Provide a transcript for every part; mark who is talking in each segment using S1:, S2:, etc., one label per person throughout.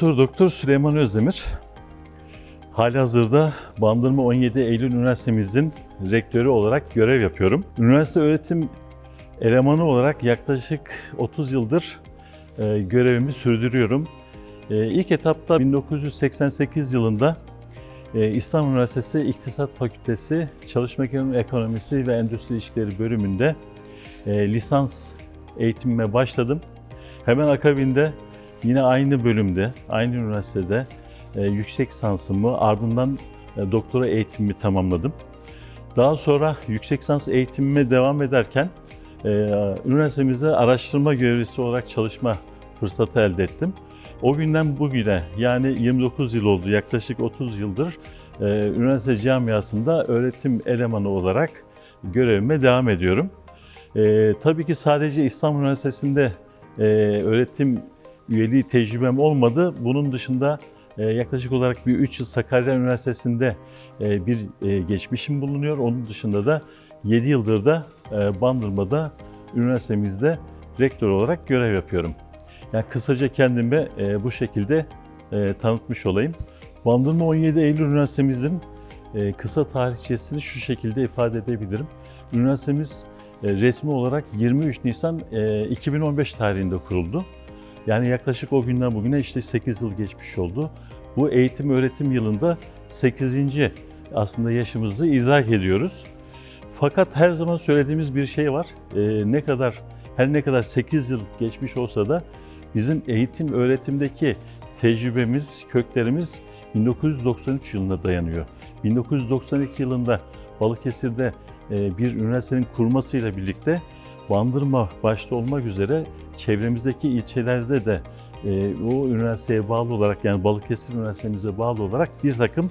S1: Profesör Doktor Süleyman Özdemir. Halihazırda Bandırma 17 Eylül Üniversitemizin rektörü olarak görev yapıyorum. Üniversite öğretim elemanı olarak yaklaşık 30 yıldır e, görevimi sürdürüyorum. E, ilk etapta 1988 yılında e, İstanbul Üniversitesi İktisat Fakültesi Çalışma Ekonomisi ve Endüstri İlişkileri bölümünde lisans eğitimime başladım. Hemen akabinde yine aynı bölümde, aynı üniversitede e, yüksek lisansımı ardından e, doktora eğitimimi tamamladım. Daha sonra yüksek lisans eğitimime devam ederken e, üniversitemizde araştırma görevlisi olarak çalışma fırsatı elde ettim. O günden bugüne yani 29 yıl oldu, yaklaşık 30 yıldır e, üniversite camiasında öğretim elemanı olarak görevime devam ediyorum. E, tabii ki sadece İstanbul Üniversitesi'nde e, öğretim üyeliği tecrübem olmadı. Bunun dışında e, yaklaşık olarak bir 3 yıl Sakarya Üniversitesi'nde e, bir e, geçmişim bulunuyor. Onun dışında da 7 yıldır da Bandırma'da üniversitemizde rektör olarak görev yapıyorum. Yani kısaca kendimi bu şekilde tanıtmış olayım. Bandırma 17 Eylül Üniversitemizin kısa tarihçesini şu şekilde ifade edebilirim. Üniversitemiz resmi olarak 23 Nisan e, 2015 tarihinde kuruldu. Yani yaklaşık o günden bugüne işte 8 yıl geçmiş oldu. Bu eğitim öğretim yılında 8. aslında yaşımızı idrak ediyoruz. Fakat her zaman söylediğimiz bir şey var. E, ne kadar her ne kadar 8 yıl geçmiş olsa da bizim eğitim öğretimdeki tecrübemiz, köklerimiz 1993 yılına dayanıyor. 1992 yılında Balıkesir'de e, bir üniversitenin kurmasıyla birlikte Bandırma başta olmak üzere çevremizdeki ilçelerde de e, o üniversiteye bağlı olarak yani Balıkesir Üniversitemize bağlı olarak bir takım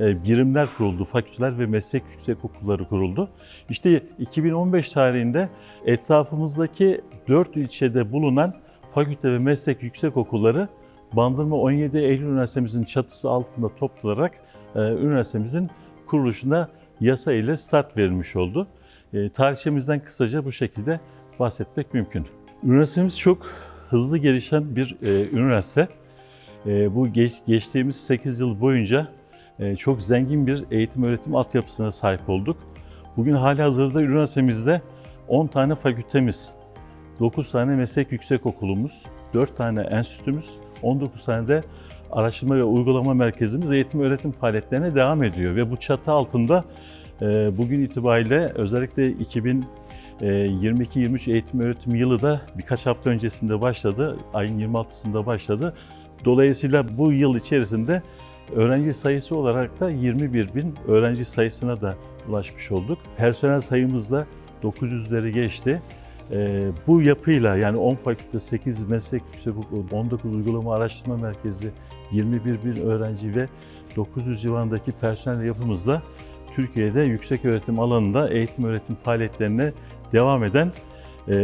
S1: e, birimler kuruldu, fakülteler ve meslek yüksek okulları kuruldu. İşte 2015 tarihinde etrafımızdaki 4 ilçede bulunan fakülte ve meslek yüksek okulları Bandırma 17 Eylül Üniversitemizin çatısı altında toplanarak e, üniversitemizin kuruluşuna yasa ile start verilmiş oldu. E, tarihçemizden kısaca bu şekilde bahsetmek mümkün. Üniversitemiz çok hızlı gelişen bir e, üniversite. E, bu geç, geçtiğimiz 8 yıl boyunca e, çok zengin bir eğitim öğretim altyapısına sahip olduk. Bugün hali hazırda üniversitemizde 10 tane fakültemiz, 9 tane meslek yüksek okulumuz, 4 tane enstitümüz, 19 tane de araştırma ve uygulama merkezimiz eğitim öğretim faaliyetlerine devam ediyor. Ve bu çatı altında e, bugün itibariyle özellikle 2022-23 eğitim öğretim yılı da birkaç hafta öncesinde başladı. Ayın 26'sında başladı. Dolayısıyla bu yıl içerisinde öğrenci sayısı olarak da 21 bin öğrenci sayısına da ulaşmış olduk. Personel sayımız da 900'leri geçti. Ee, bu yapıyla yani 10 fakülte, 8 meslek yüksek okulu, 19 uygulama araştırma merkezi, 21 bin öğrenci ve 900 civarındaki personel yapımızla Türkiye'de yüksek öğretim alanında eğitim öğretim faaliyetlerine devam eden e,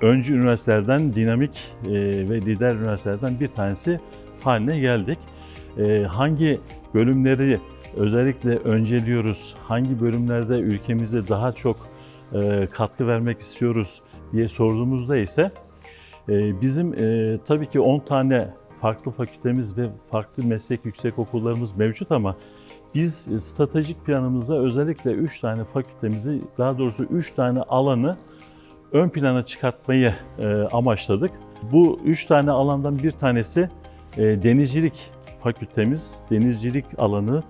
S1: öncü üniversitelerden, dinamik e, ve lider üniversitelerden bir tanesi haline geldik. E, hangi bölümleri özellikle önceliyoruz, hangi bölümlerde ülkemize daha çok e, katkı vermek istiyoruz diye sorduğumuzda ise e, bizim e, tabii ki 10 tane farklı fakültemiz ve farklı meslek yüksek okullarımız mevcut ama biz stratejik planımızda özellikle 3 tane fakültemizi, daha doğrusu 3 tane alanı ön plana çıkartmayı e, amaçladık. Bu 3 tane alandan bir tanesi e, denizcilik fakültemiz, denizcilik alanı.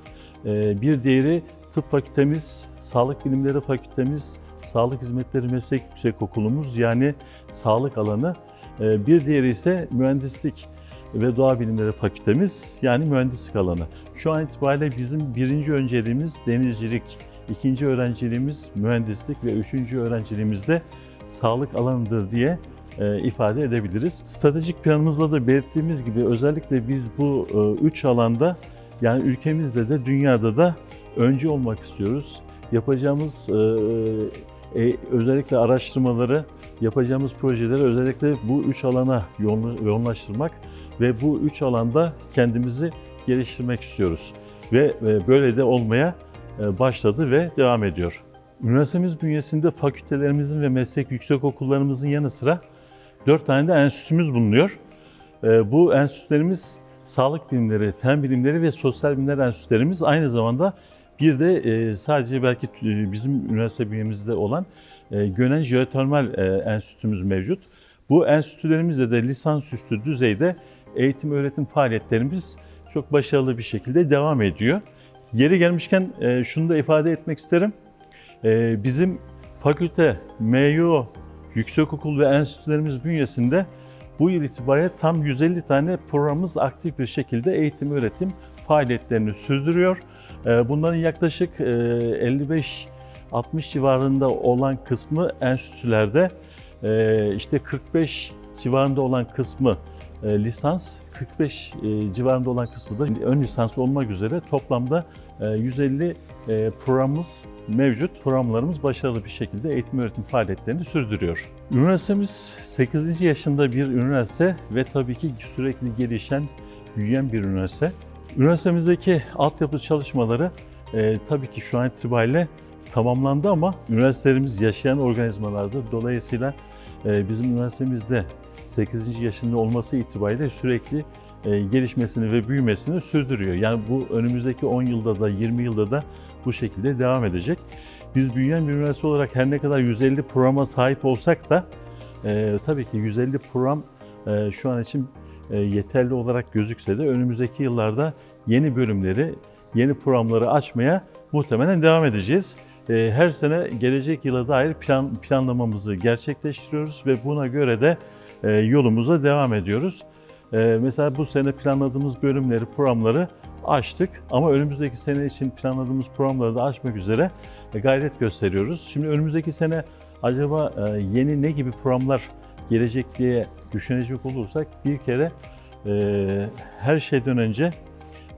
S1: E, bir diğeri tıp fakültemiz, sağlık bilimleri fakültemiz, sağlık hizmetleri meslek yüksek okulumuz yani sağlık alanı. E, bir diğeri ise mühendislik ve doğa bilimleri fakültemiz yani mühendislik alanı. Şu an itibariyle bizim birinci önceliğimiz denizcilik, ikinci öğrenciliğimiz mühendislik ve üçüncü öğrenciliğimiz de sağlık alanıdır diye e, ifade edebiliriz. Stratejik planımızda da belirttiğimiz gibi özellikle biz bu e, üç alanda yani ülkemizde de dünyada da öncü olmak istiyoruz. Yapacağımız e, e, özellikle araştırmaları, yapacağımız projeleri özellikle bu üç alana yoğun, yoğunlaştırmak ve bu üç alanda kendimizi geliştirmek istiyoruz. Ve e, böyle de olmaya e, başladı ve devam ediyor. Üniversitemiz bünyesinde fakültelerimizin ve meslek yüksek okullarımızın yanı sıra dört tane de enstitümüz bulunuyor. E, Bu enstitülerimiz sağlık bilimleri, fen bilimleri ve sosyal bilimler enstitülerimiz aynı zamanda bir de sadece belki bizim üniversite bünyemizde olan Gönen Jeotermal Enstitümüz mevcut. Bu enstitülerimizde de lisansüstü düzeyde eğitim öğretim faaliyetlerimiz çok başarılı bir şekilde devam ediyor. Yeri gelmişken e, şunu da ifade etmek isterim. E, bizim fakülte, MYO, yüksekokul ve enstitülerimiz bünyesinde bu yıl itibariyle tam 150 tane programımız aktif bir şekilde eğitim öğretim faaliyetlerini sürdürüyor. E, Bunların yaklaşık e, 55 60 civarında olan kısmı enstitülerde, işte 45 civarında olan kısmı lisans, 45 e, civarında olan kısmı da ön lisans olmak üzere toplamda e, 150 e, programımız mevcut. Programlarımız başarılı bir şekilde eğitim öğretim faaliyetlerini sürdürüyor. Üniversitemiz 8. yaşında bir üniversite ve tabii ki sürekli gelişen, büyüyen bir üniversite. Üniversitemizdeki altyapı çalışmaları e, tabii ki şu an itibariyle tamamlandı ama üniversitelerimiz yaşayan organizmalardır. Dolayısıyla e, bizim üniversitemizde 8. yaşında olması itibariyle sürekli e, gelişmesini ve büyümesini sürdürüyor. Yani bu önümüzdeki 10 yılda da 20 yılda da bu şekilde devam edecek. Biz büyüyen bir üniversite olarak her ne kadar 150 programa sahip olsak da e, tabii ki 150 program e, şu an için e, yeterli olarak gözükse de önümüzdeki yıllarda yeni bölümleri, yeni programları açmaya muhtemelen devam edeceğiz. E, Her sene gelecek yıla dair plan, planlamamızı gerçekleştiriyoruz ve buna göre de yolumuza devam ediyoruz. E, Mesela bu sene planladığımız bölümleri, programları açtık ama önümüzdeki sene için planladığımız programları da açmak üzere e, gayret gösteriyoruz. Şimdi önümüzdeki sene acaba e, yeni ne gibi programlar gelecek diye düşünecek olursak bir kere e, her şeyden önce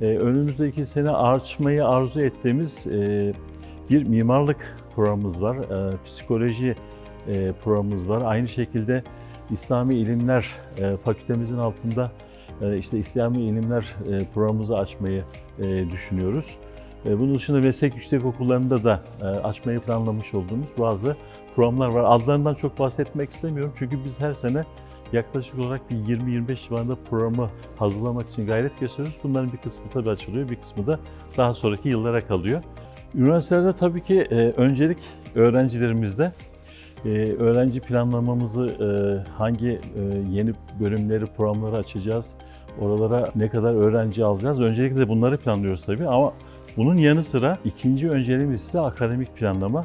S1: e, önümüzdeki sene açmayı arzu ettiğimiz e, bir mimarlık programımız var, e, psikoloji e, programımız var. Aynı şekilde İslami İlimler e, fakültemizin altında e, işte İslami İlimler e, programımızı açmayı düşünüyoruz. Bunun dışında meslek yüksek okullarında da açmayı planlamış olduğumuz bazı programlar var. Adlarından çok bahsetmek istemiyorum çünkü biz her sene yaklaşık olarak bir 20-25 civarında programı hazırlamak için gayret gösteriyoruz. Bunların bir kısmı tabii açılıyor, bir kısmı da daha sonraki yıllara kalıyor. Üniversitelerde tabii ki öncelik öğrencilerimizde. E, öğrenci planlamamızı e, hangi e, yeni bölümleri, programları açacağız, oralara ne kadar öğrenci alacağız. Öncelikle bunları planlıyoruz tabii ama bunun yanı sıra ikinci önceliğimiz ise akademik planlama.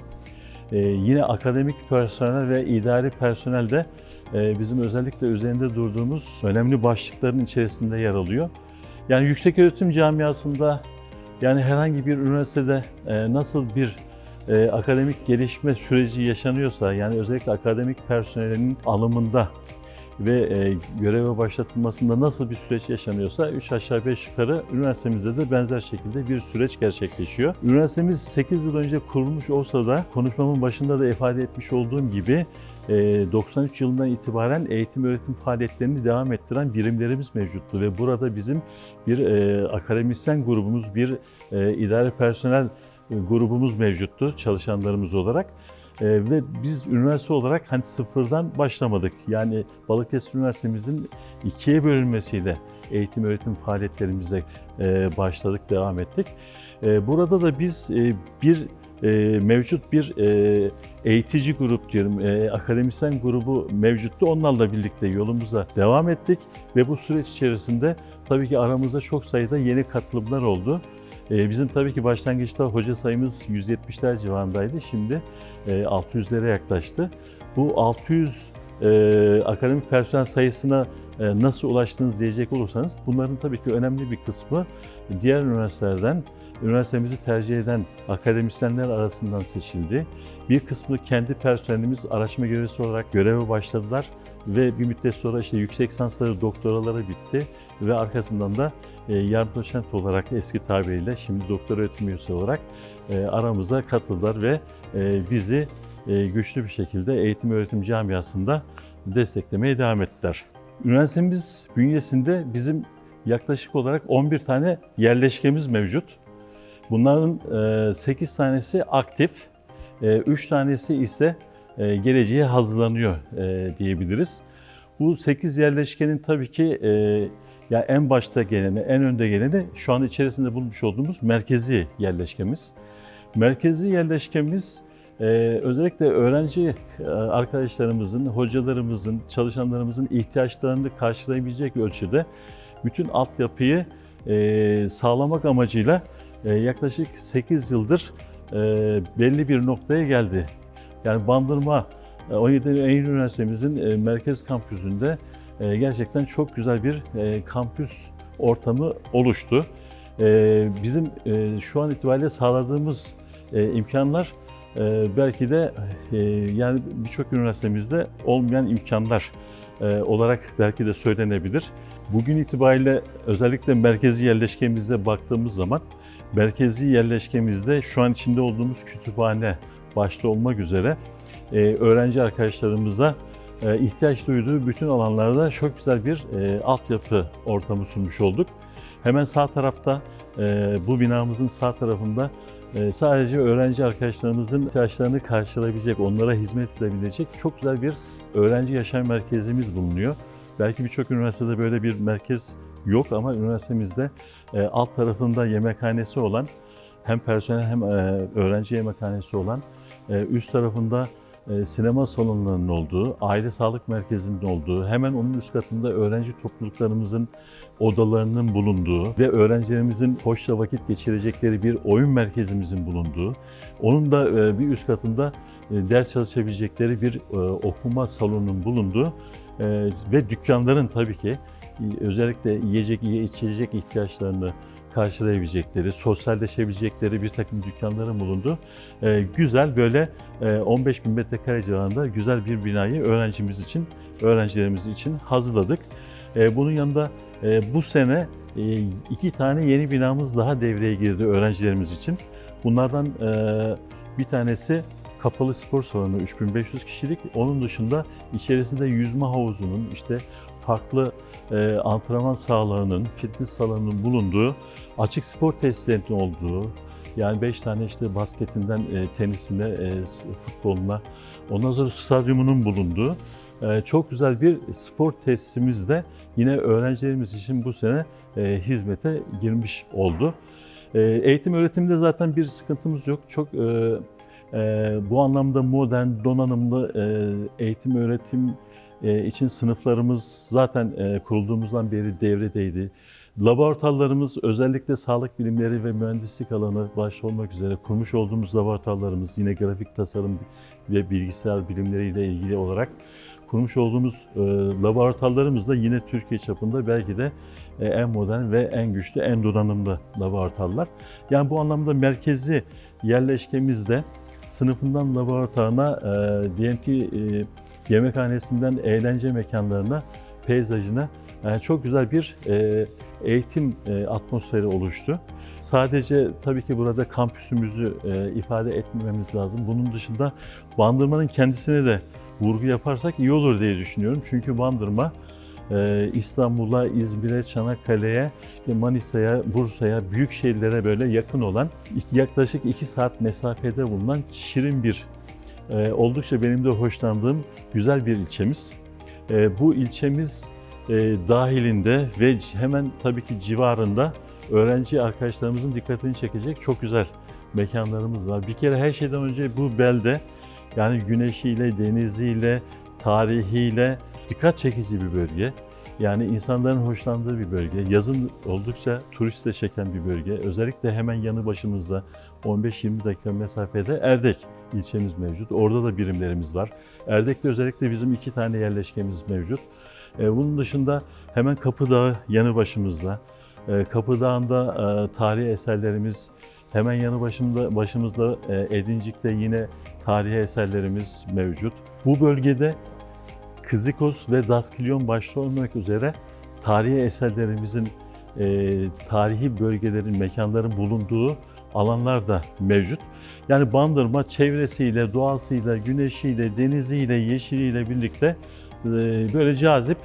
S1: E, yine akademik personel ve idari personel de e, bizim özellikle üzerinde durduğumuz önemli başlıkların içerisinde yer alıyor. Yani yüksek öğretim camiasında yani herhangi bir üniversitede e, nasıl bir e, akademik gelişme süreci yaşanıyorsa yani özellikle akademik personelinin alımında ve e, göreve başlatılmasında nasıl bir süreç yaşanıyorsa 3 aşağı 5 yukarı üniversitemizde de benzer şekilde bir süreç gerçekleşiyor. Üniversitemiz 8 yıl önce kurulmuş olsa da konuşmamın başında da ifade etmiş olduğum gibi e, 93 yılından itibaren eğitim öğretim faaliyetlerini devam ettiren birimlerimiz mevcuttu ve burada bizim bir e, akademisyen grubumuz, bir e, idare personel e, grubumuz mevcuttu çalışanlarımız olarak. E, ve biz üniversite olarak hani sıfırdan başlamadık. Yani Balıkesir Üniversitemizin ikiye bölünmesiyle eğitim öğretim faaliyetlerimize e, başladık, devam ettik. E, burada da biz e, bir e, mevcut bir e, eğitici grup diyelim, e, akademisyen grubu mevcuttu. Onlarla birlikte yolumuza devam ettik ve bu süreç içerisinde tabii ki aramızda çok sayıda yeni katılımlar oldu. E, bizim tabii ki başlangıçta hoca sayımız 170'ler civarındaydı. Şimdi e, 600'lere yaklaştı. Bu 600 e, akademik personel sayısına e, nasıl ulaştınız diyecek olursanız bunların tabii ki önemli bir kısmı diğer üniversitelerden üniversitemizi tercih eden akademisyenler arasından seçildi. Bir kısmı kendi personelimiz araştırma görevlisi olarak göreve başladılar ve bir müddet sonra işte yüksek lisansları, doktoraları bitti ve arkasından da e, yardım doçent olarak eski tabiriyle şimdi doktor öğretim üyesi olarak e, aramıza katıldılar ve e, bizi güçlü bir şekilde eğitim öğretim camiasında desteklemeye devam ettiler. Üniversitemiz bünyesinde bizim yaklaşık olarak 11 tane yerleşkemiz mevcut. Bunların 8 tanesi aktif, 3 tanesi ise geleceğe hazırlanıyor diyebiliriz. Bu 8 yerleşkenin tabii ki e, Ya en başta geleni, en önde geleni şu an içerisinde bulmuş olduğumuz merkezi yerleşkemiz. Merkezi yerleşkemiz e, özellikle öğrenci e, arkadaşlarımızın, hocalarımızın, çalışanlarımızın ihtiyaçlarını karşılayabilecek ölçüde bütün altyapıyı e, sağlamak amacıyla e, yaklaşık 8 yıldır e, belli bir noktaya geldi. Yani Bandırma e, 17 Eylül Üniversitemizin e, merkez kampüsünde e, gerçekten çok güzel bir e, kampüs ortamı oluştu. E, Bizim e, şu an itibariyle sağladığımız e, imkanlar belki de yani birçok üniversitemizde olmayan imkanlar olarak belki de söylenebilir. Bugün itibariyle özellikle merkezi yerleşkemizde baktığımız zaman merkezi yerleşkemizde şu an içinde olduğumuz kütüphane başta olmak üzere öğrenci arkadaşlarımıza ihtiyaç duyduğu bütün alanlarda çok güzel bir e, altyapı ortamı sunmuş olduk. Hemen sağ tarafta e, bu binamızın sağ tarafında e, sadece öğrenci arkadaşlarımızın ihtiyaçlarını karşılayabilecek, onlara hizmet edebilecek çok güzel bir öğrenci yaşam merkezimiz bulunuyor. Belki birçok üniversitede böyle bir merkez yok ama üniversitemizde e, alt tarafında yemekhanesi olan hem personel hem e, öğrenci yemekhanesi olan e, üst tarafında e, sinema salonlarının olduğu, aile sağlık merkezinin olduğu, hemen onun üst katında öğrenci topluluklarımızın odalarının bulunduğu ve öğrencilerimizin hoşça vakit geçirecekleri bir oyun merkezimizin bulunduğu, onun da e, bir üst katında e, ders çalışabilecekleri bir e, okuma salonunun bulunduğu e, ve dükkanların tabii ki e, özellikle yiyecek, yiye- içecek ihtiyaçlarını karşılayabilecekleri, sosyalleşebilecekleri bir takım dükkanların bulunduğu e, güzel böyle e, 15 bin metrekare civarında güzel bir binayı öğrencimiz için, öğrencilerimiz için hazırladık. E, bunun yanında e, bu sene e, iki tane yeni binamız daha devreye girdi öğrencilerimiz için. Bunlardan e, bir tanesi kapalı spor salonu 3500 kişilik. Onun dışında içerisinde yüzme havuzunun işte farklı e, antrenman sahalarının, fitness salonunun bulunduğu, açık spor tesislerinin olduğu, yani 5 tane işte basketinden e, tenisine, e, futboluna, ondan sonra stadyumunun bulunduğu e, çok güzel bir spor tesisimiz de yine öğrencilerimiz için bu sene e, hizmete girmiş oldu. E, eğitim öğretimde zaten bir sıkıntımız yok. Çok e, e, bu anlamda modern, donanımlı e, eğitim öğretim için sınıflarımız zaten e, kurulduğumuzdan beri devredeydi. Laboratuvarlarımız özellikle sağlık bilimleri ve mühendislik alanı başta olmak üzere kurmuş olduğumuz laboratuvarlarımız yine grafik tasarım ve bilgisayar bilimleriyle ilgili olarak kurmuş olduğumuz e, laboratuvarlarımız da yine Türkiye çapında belki de e, en modern ve en güçlü, en donanımlı laboratuvarlar. Yani bu anlamda merkezi yerleşkemizde sınıfından laboratuvarına, e, diyelim ki e, yemekhanesinden eğlence mekanlarına, peyzajına e, çok güzel bir e, eğitim e, atmosferi oluştu. Sadece tabii ki burada kampüsümüzü e, ifade etmememiz lazım. Bunun dışında Bandırma'nın kendisine de vurgu yaparsak iyi olur diye düşünüyorum. Çünkü Bandırma e, İstanbul'a, İzmir'e, Çanakkale'ye, işte Manisa'ya, Bursa'ya, büyük şehirlere böyle yakın olan yaklaşık 2 saat mesafede bulunan şirin bir, e, oldukça benim de hoşlandığım güzel bir ilçemiz. E, bu ilçemiz e, dahilinde ve hemen tabii ki civarında öğrenci arkadaşlarımızın dikkatini çekecek çok güzel mekanlarımız var. Bir kere her şeyden önce bu belde yani güneşiyle, deniziyle, tarihiyle dikkat çekici bir bölge. Yani insanların hoşlandığı bir bölge. Yazın oldukça turist de çeken bir bölge. Özellikle hemen yanı başımızda 15-20 dakika mesafede Erdek ilçemiz mevcut. Orada da birimlerimiz var. Erdek'te özellikle bizim iki tane yerleşkemiz mevcut. E, Bunun dışında hemen Kapıdağ yanı başımızda. E, Kapıdağ'ında e, tarihi eserlerimiz hemen yanı başımda başımızda Edincik'te yine tarihi eserlerimiz mevcut. Bu bölgede Kızikos ve Daskilyon başta olmak üzere tarihi eserlerimizin, e, tarihi bölgelerin, mekanların bulunduğu alanlar da mevcut. Yani Bandırma çevresiyle, doğasıyla, güneşiyle, deniziyle, yeşiliyle birlikte e, böyle cazip,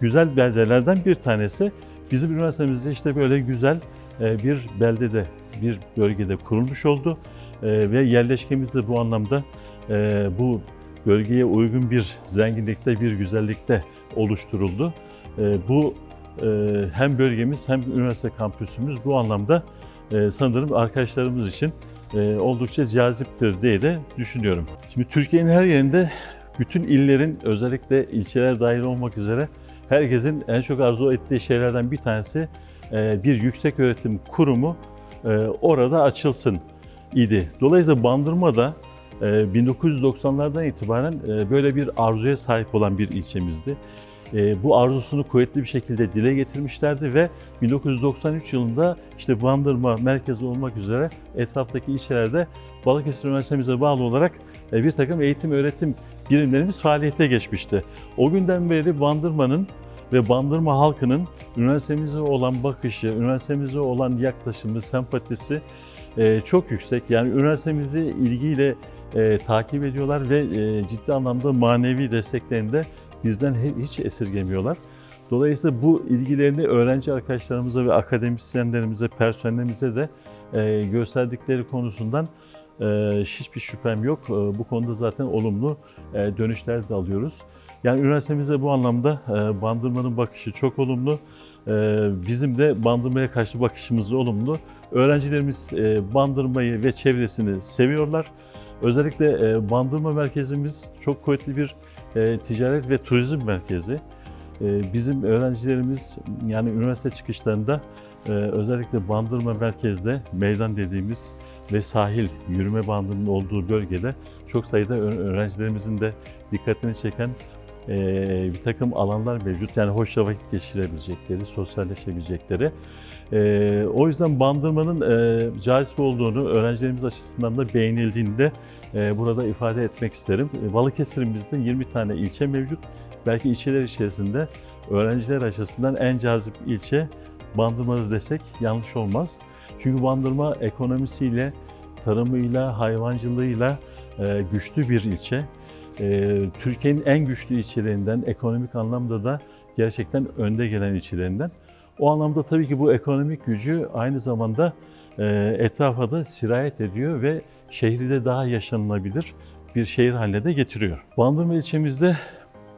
S1: güzel beldelerden bir tanesi. Bizim üniversitemizde işte böyle güzel e, bir beldede, bir bölgede kurulmuş oldu E, ve yerleşkemiz de bu anlamda e, bu bölgeye uygun bir zenginlikte, bir güzellikte oluşturuldu. E, Bu e, hem bölgemiz hem üniversite kampüsümüz bu anlamda e, sanırım arkadaşlarımız için e, oldukça caziptir diye de düşünüyorum. Şimdi Türkiye'nin her yerinde bütün illerin özellikle ilçeler dahil olmak üzere herkesin en çok arzu ettiği şeylerden bir tanesi bir yüksek öğretim kurumu orada açılsın idi. Dolayısıyla Bandırma'da e, 1990'lardan itibaren e, böyle bir arzuya sahip olan bir ilçemizdi. E, bu arzusunu kuvvetli bir şekilde dile getirmişlerdi ve 1993 yılında işte Bandırma merkezi olmak üzere etraftaki ilçelerde Balıkesir Üniversitemize bağlı olarak e, bir takım eğitim öğretim birimlerimiz faaliyete geçmişti. O günden beri Bandırma'nın ve Bandırma halkının üniversitemize olan bakışı, üniversitemize olan yaklaşımı, sempatisi çok yüksek. Yani üniversitemizi ilgiyle e, takip ediyorlar ve e, ciddi anlamda manevi desteklerini de bizden hiç esirgemiyorlar. Dolayısıyla bu ilgilerini öğrenci arkadaşlarımıza ve akademisyenlerimize, personelimize de e, gösterdikleri konusundan e, hiçbir şüphem yok. E, bu konuda zaten olumlu e, dönüşler de alıyoruz. Yani üniversitemize bu anlamda e, Bandırma'nın bakışı çok olumlu. E, bizim de Bandırma'ya karşı bakışımız da olumlu. Öğrencilerimiz e, Bandırma'yı ve çevresini seviyorlar. Özellikle e, Bandırma merkezimiz çok kuvvetli bir e, ticaret ve turizm merkezi. E, bizim öğrencilerimiz yani üniversite çıkışlarında e, özellikle Bandırma merkezde meydan dediğimiz ve sahil yürüme bandının olduğu bölgede çok sayıda öğrencilerimizin de dikkatini çeken e, bir takım alanlar mevcut. Yani hoşça vakit geçirebilecekleri, sosyalleşebilecekleri. E, o yüzden Bandırma'nın e, cazip olduğunu öğrencilerimiz açısından da beğenildiğini de e, burada ifade etmek isterim. E, Balıkesir'imizde 20 tane ilçe mevcut. Belki ilçeler içerisinde öğrenciler açısından en cazip ilçe Bandırma'da desek yanlış olmaz. Çünkü Bandırma ekonomisiyle, tarımıyla, hayvancılığıyla e, güçlü bir ilçe. E, Türkiye'nin en güçlü ilçelerinden, ekonomik anlamda da gerçekten önde gelen ilçelerinden. O anlamda tabii ki bu ekonomik gücü aynı zamanda e, etrafa da sirayet ediyor ve şehri de daha yaşanılabilir bir şehir haline de getiriyor. Bandırma ilçemizde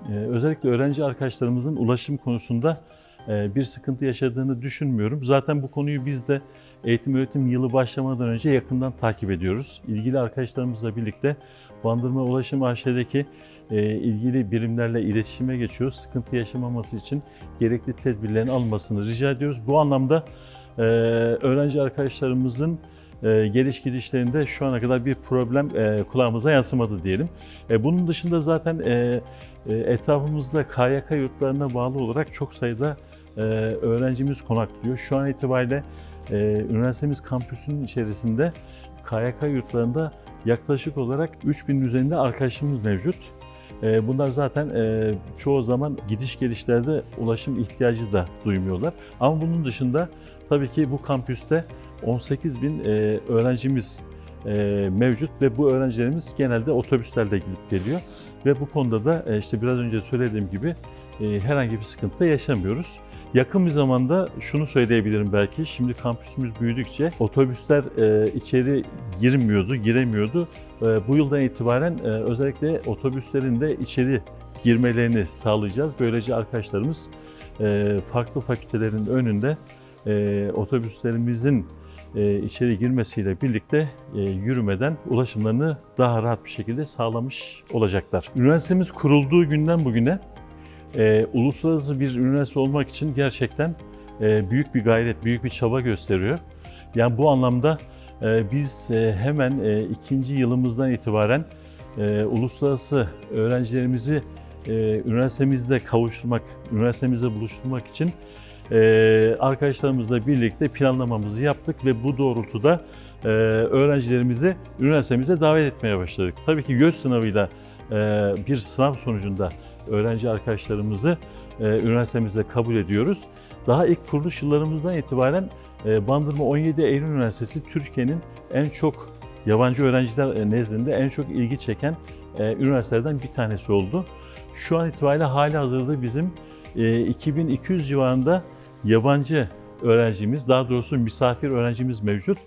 S1: e, özellikle öğrenci arkadaşlarımızın ulaşım konusunda e, bir sıkıntı yaşadığını düşünmüyorum. Zaten bu konuyu biz de eğitim öğretim yılı başlamadan önce yakından takip ediyoruz. İlgili arkadaşlarımızla birlikte Bandırma Ulaşım AŞ'deki ilgili birimlerle iletişime geçiyoruz. Sıkıntı yaşamaması için gerekli tedbirlerin almasını rica ediyoruz. Bu anlamda e, öğrenci arkadaşlarımızın e, geliş gidişlerinde şu ana kadar bir problem e, kulağımıza yansımadı diyelim. E, bunun dışında zaten e, e, etrafımızda KYK yurtlarına bağlı olarak çok sayıda e, öğrencimiz konaklıyor. Şu an itibariyle e, üniversitemiz kampüsünün içerisinde KYK yurtlarında yaklaşık olarak 3000 üzerinde arkadaşımız mevcut. E, Bunlar zaten e, çoğu zaman gidiş gelişlerde ulaşım ihtiyacı da duymuyorlar. Ama bunun dışında tabii ki bu kampüste 18 bin e, öğrencimiz mevcut ve bu öğrencilerimiz genelde otobüslerle gidip geliyor. Ve bu konuda da işte biraz önce söylediğim gibi herhangi bir sıkıntı yaşamıyoruz. Yakın bir zamanda şunu söyleyebilirim belki. Şimdi kampüsümüz büyüdükçe otobüsler e, içeri girmiyordu, giremiyordu. E, bu yıldan itibaren e, özellikle otobüslerin de içeri girmelerini sağlayacağız. Böylece arkadaşlarımız farklı fakültelerin önünde otobüslerimizin içeri girmesiyle birlikte yürümeden ulaşımlarını daha rahat bir şekilde sağlamış olacaklar. Üniversitemiz kurulduğu günden bugüne e, uluslararası bir üniversite olmak için gerçekten e, büyük bir gayret, büyük bir çaba gösteriyor. Yani bu anlamda e, biz e, hemen e, ikinci yılımızdan itibaren e, uluslararası öğrencilerimizi e, üniversitemizde kavuşturmak, üniversitemizde buluşturmak için e, arkadaşlarımızla birlikte planlamamızı yaptık ve bu doğrultuda e, öğrencilerimizi üniversitemize davet etmeye başladık. Tabii ki göz sınavıyla e, bir sınav sonucunda öğrenci arkadaşlarımızı e, üniversitemizde kabul ediyoruz. Daha ilk kuruluş yıllarımızdan itibaren e, Bandırma 17 Eylül Üniversitesi Türkiye'nin en çok yabancı öğrenciler e, nezdinde en çok ilgi çeken üniversitelerden bir tanesi oldu. Şu an itibariyle hali hazırda bizim e, 2200 civarında yabancı öğrencimiz, daha doğrusu misafir öğrencimiz mevcut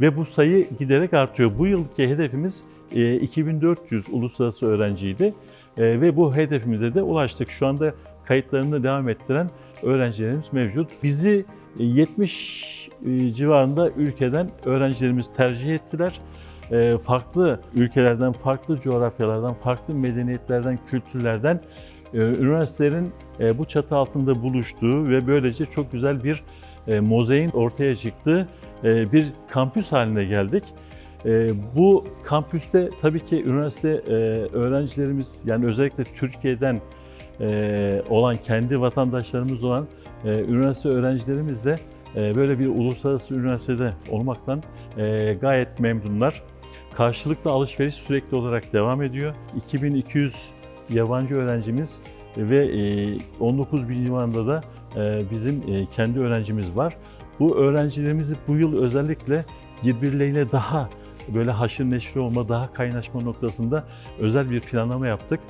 S1: ve bu sayı giderek artıyor. Bu yılki hedefimiz e, 2400 uluslararası öğrenciydi. E, ve bu hedefimize de ulaştık. Şu anda kayıtlarını devam ettiren öğrencilerimiz mevcut. Bizi e, 70 e, civarında ülkeden öğrencilerimiz tercih ettiler. E, Farklı ülkelerden, farklı coğrafyalardan, farklı medeniyetlerden, kültürlerden e, üniversitelerin e, bu çatı altında buluştuğu ve böylece çok güzel bir e, mozaiğin ortaya çıktığı e, bir kampüs haline geldik. E, Bu kampüste tabii ki üniversite e, öğrencilerimiz yani özellikle Türkiye'den e, olan kendi vatandaşlarımız olan e, üniversite öğrencilerimiz de e, böyle bir uluslararası üniversitede olmaktan e, gayet memnunlar. Karşılıklı alışveriş sürekli olarak devam ediyor. 2200 yabancı öğrencimiz ve e, 19 bin civarında da e, bizim e, kendi öğrencimiz var. Bu öğrencilerimizi bu yıl özellikle birbirleriyle daha böyle haşır neşir olma, daha kaynaşma noktasında özel bir planlama yaptık.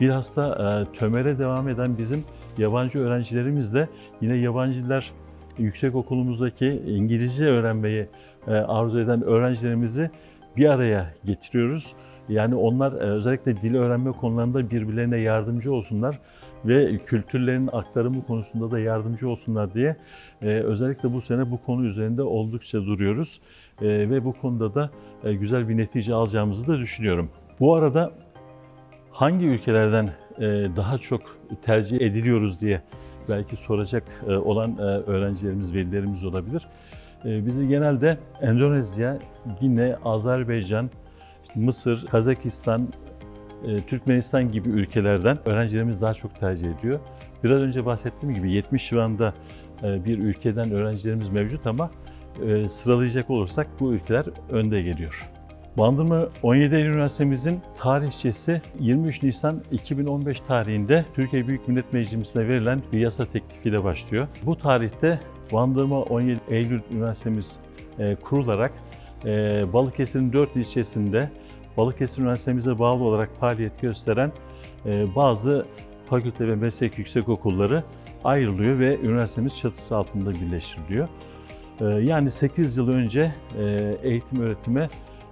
S1: Bilhassa e, TÖMER'e devam eden bizim yabancı öğrencilerimiz de yine yabancılar yüksek okulumuzdaki İngilizce öğrenmeyi e, arzu eden öğrencilerimizi bir araya getiriyoruz. Yani onlar e, özellikle dil öğrenme konularında birbirlerine yardımcı olsunlar ve kültürlerin aktarımı konusunda da yardımcı olsunlar diye e, özellikle bu sene bu konu üzerinde oldukça duruyoruz E, ve bu konuda da e, güzel bir netice alacağımızı da düşünüyorum. Bu arada hangi ülkelerden e, daha çok tercih ediliyoruz diye belki soracak e, olan e, öğrencilerimiz, velilerimiz olabilir. E, Bizi genelde Endonezya, Gine, Azerbaycan, Mısır, Kazakistan, Türkmenistan gibi ülkelerden öğrencilerimiz daha çok tercih ediyor. Biraz önce bahsettiğim gibi 70 civarında e, bir ülkeden öğrencilerimiz mevcut ama e, sıralayacak olursak bu ülkeler önde geliyor. Bandırma 17 Eylül Üniversitemizin tarihçesi 23 Nisan 2015 tarihinde Türkiye Büyük Millet Meclisi'ne verilen bir yasa teklifiyle başlıyor. Bu tarihte Bandırma 17 Eylül Üniversitemiz e, kurularak e, Balıkesir'in 4 ilçesinde Balıkesir Üniversitemize bağlı olarak faaliyet gösteren e, bazı fakülte ve meslek yüksekokulları ayrılıyor ve üniversitemiz çatısı altında birleştiriliyor. E, Yani 8 yıl önce e, eğitim öğretime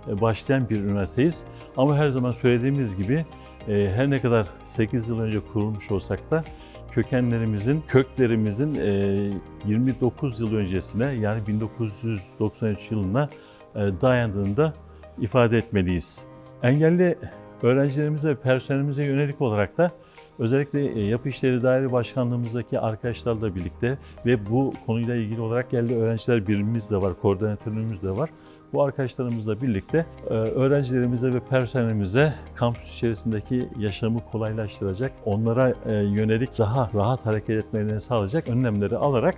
S1: başlayan bir üniversiteyiz. Ama her zaman söylediğimiz gibi her ne kadar 8 yıl önce kurulmuş olsak da kökenlerimizin, köklerimizin e, 29 yıl öncesine yani 1993 yılına e, dayandığını da ifade etmeliyiz. Engelli öğrencilerimize ve personelimize yönelik olarak da özellikle e, Yapı İşleri Daire Başkanlığımızdaki arkadaşlarla birlikte ve bu konuyla ilgili olarak engelli öğrenciler birimimiz de var, koordinatörümüz de var. Bu arkadaşlarımızla birlikte e, öğrencilerimize ve personelimize kampüs içerisindeki yaşamı kolaylaştıracak, onlara e, yönelik daha rahat hareket etmelerini sağlayacak önlemleri alarak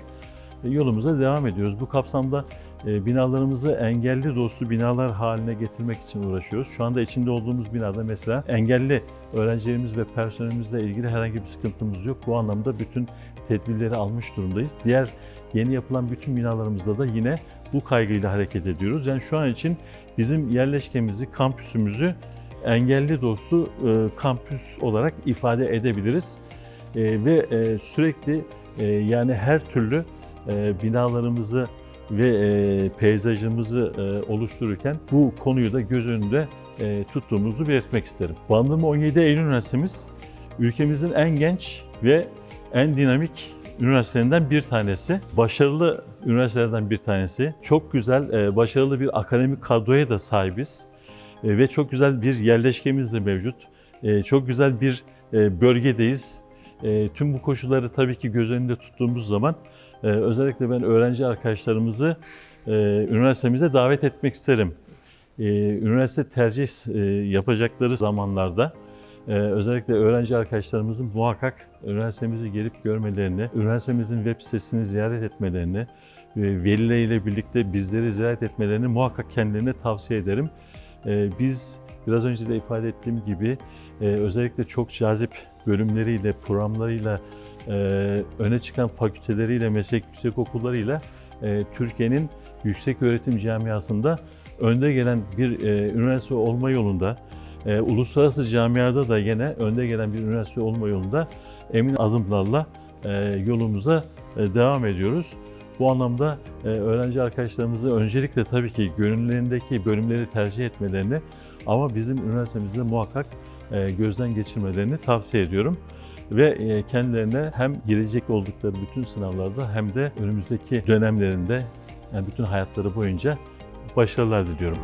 S1: yolumuza devam ediyoruz. Bu kapsamda binalarımızı engelli dostu binalar haline getirmek için uğraşıyoruz. Şu anda içinde olduğumuz binada mesela engelli öğrencilerimiz ve personelimizle ilgili herhangi bir sıkıntımız yok. Bu anlamda bütün tedbirleri almış durumdayız. Diğer yeni yapılan bütün binalarımızda da yine bu kaygıyla hareket ediyoruz. Yani şu an için bizim yerleşkemizi, kampüsümüzü engelli dostu e, kampüs olarak ifade edebiliriz. E, ve e, sürekli yani her türlü binalarımızı ve e, peyzajımızı e, oluştururken bu konuyu da göz önünde e, tuttuğumuzu belirtmek isterim. Bandırma 17 Eylül Üniversitemiz ülkemizin en genç ve en dinamik üniversitelerinden bir tanesi. Başarılı üniversitelerden bir tanesi. Çok güzel, e, başarılı bir akademik kadroya da sahibiz. E, ve çok güzel bir yerleşkemiz de mevcut. E, çok güzel bir e, bölgedeyiz. E, tüm bu koşulları tabii ki göz önünde tuttuğumuz zaman e, özellikle ben öğrenci arkadaşlarımızı e, üniversitemize davet etmek isterim. E, üniversite tercih e, yapacakları zamanlarda e, özellikle öğrenci arkadaşlarımızın muhakkak üniversitemizi gelip görmelerini, üniversitemizin web sitesini ziyaret etmelerini, e, velileriyle birlikte bizleri ziyaret etmelerini muhakkak kendilerine tavsiye ederim. E, Biz biraz önce de ifade ettiğim gibi e, özellikle çok cazip bölümleriyle, programlarıyla, e, öne çıkan fakülteleriyle, meslek yüksek okullarıyla e, Türkiye'nin yüksek öğretim camiasında önde gelen bir e, üniversite olma yolunda, e, uluslararası camiada da yine önde gelen bir üniversite olma yolunda emin adımlarla e, yolumuza e, devam ediyoruz. Bu anlamda e, öğrenci arkadaşlarımızı öncelikle tabii ki gönüllerindeki bölümleri tercih etmelerini ama bizim üniversitemizde muhakkak e, gözden geçirmelerini tavsiye ediyorum. Ve e, kendilerine hem girecek oldukları bütün sınavlarda hem de önümüzdeki dönemlerinde yani bütün hayatları boyunca başarılar diliyorum.